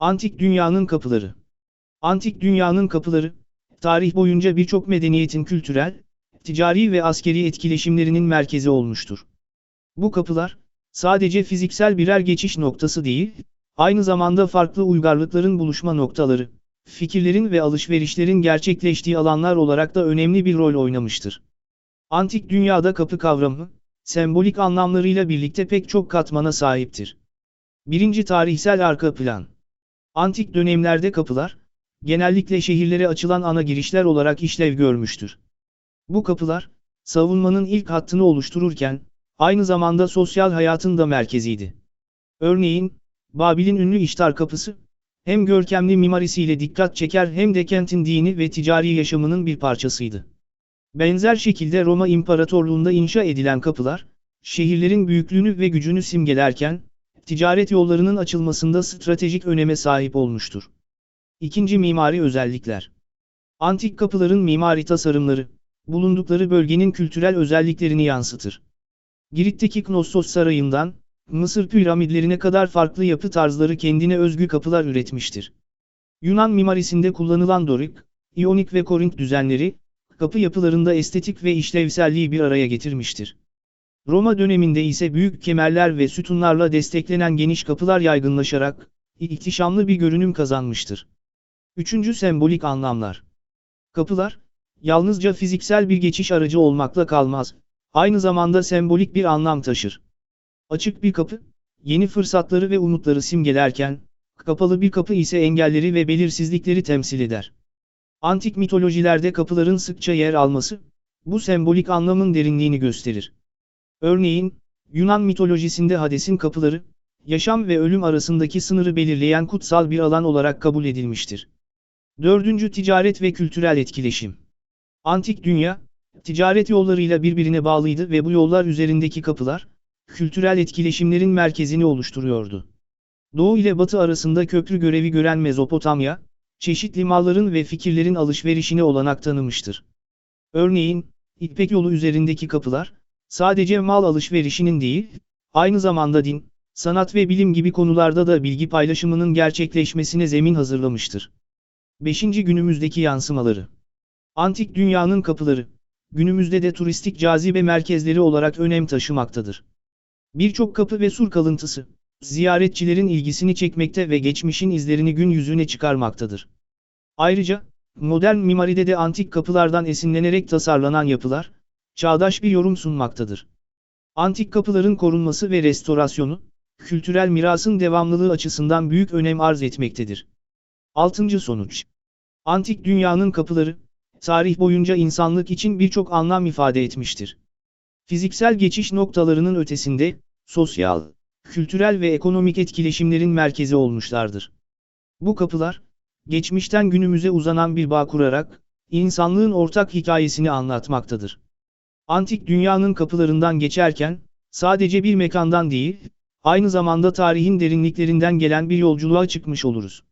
Antik dünyanın kapıları. Antik dünyanın kapıları, tarih boyunca birçok medeniyetin kültürel, ticari ve askeri etkileşimlerinin merkezi olmuştur. Bu kapılar, sadece fiziksel birer geçiş noktası değil, aynı zamanda farklı uygarlıkların buluşma noktaları, fikirlerin ve alışverişlerin gerçekleştiği alanlar olarak da önemli bir rol oynamıştır. Antik dünyada kapı kavramı, sembolik anlamlarıyla birlikte pek çok katmana sahiptir. Birinci tarihsel arka plan. Antik dönemlerde kapılar, genellikle şehirlere açılan ana girişler olarak işlev görmüştür. Bu kapılar, savunmanın ilk hattını oluştururken, aynı zamanda sosyal hayatın da merkeziydi. Örneğin, Babil'in ünlü İştar Kapısı, hem görkemli mimarisiyle dikkat çeker hem de kentin dini ve ticari yaşamının bir parçasıydı. Benzer şekilde Roma İmparatorluğunda inşa edilen kapılar, şehirlerin büyüklüğünü ve gücünü simgelerken, ticaret yollarının açılmasında stratejik öneme sahip olmuştur. İkinci mimari özellikler. Antik kapıların mimari tasarımları, bulundukları bölgenin kültürel özelliklerini yansıtır. Girit'teki Knossos Sarayı'ndan, Mısır piramitlerine kadar farklı yapı tarzları kendine özgü kapılar üretmiştir. Yunan mimarisinde kullanılan Dorik, İyonik ve Korint düzenleri, kapı yapılarında estetik ve işlevselliği bir araya getirmiştir. Roma döneminde ise büyük kemerler ve sütunlarla desteklenen geniş kapılar yaygınlaşarak, ihtişamlı bir görünüm kazanmıştır. Üçüncü sembolik anlamlar. Kapılar, yalnızca fiziksel bir geçiş aracı olmakla kalmaz, aynı zamanda sembolik bir anlam taşır. Açık bir kapı, yeni fırsatları ve umutları simgelerken, kapalı bir kapı ise engelleri ve belirsizlikleri temsil eder. Antik mitolojilerde kapıların sıkça yer alması, bu sembolik anlamın derinliğini gösterir. Örneğin, Yunan mitolojisinde Hades'in kapıları, yaşam ve ölüm arasındaki sınırı belirleyen kutsal bir alan olarak kabul edilmiştir. Dördüncü ticaret ve kültürel etkileşim. Antik dünya, ticaret yollarıyla birbirine bağlıydı ve bu yollar üzerindeki kapılar, kültürel etkileşimlerin merkezini oluşturuyordu. Doğu ile Batı arasında köprü görevi gören Mezopotamya, çeşitli malların ve fikirlerin alışverişine olanak tanımıştır. Örneğin, İpek yolu üzerindeki kapılar, sadece mal alışverişinin değil, aynı zamanda din, sanat ve bilim gibi konularda da bilgi paylaşımının gerçekleşmesine zemin hazırlamıştır. 5. Günümüzdeki yansımaları Antik dünyanın kapıları, günümüzde de turistik cazibe merkezleri olarak önem taşımaktadır. Birçok kapı ve sur kalıntısı, ziyaretçilerin ilgisini çekmekte ve geçmişin izlerini gün yüzüne çıkarmaktadır. Ayrıca, modern mimaride de antik kapılardan esinlenerek tasarlanan yapılar, çağdaş bir yorum sunmaktadır. Antik kapıların korunması ve restorasyonu, kültürel mirasın devamlılığı açısından büyük önem arz etmektedir. 6. Sonuç Antik dünyanın kapıları, tarih boyunca insanlık için birçok anlam ifade etmiştir. Fiziksel geçiş noktalarının ötesinde, sosyal, kültürel ve ekonomik etkileşimlerin merkezi olmuşlardır. Bu kapılar, geçmişten günümüze uzanan bir bağ kurarak, insanlığın ortak hikayesini anlatmaktadır. Antik dünyanın kapılarından geçerken, sadece bir mekandan değil, aynı zamanda tarihin derinliklerinden gelen bir yolculuğa çıkmış oluruz.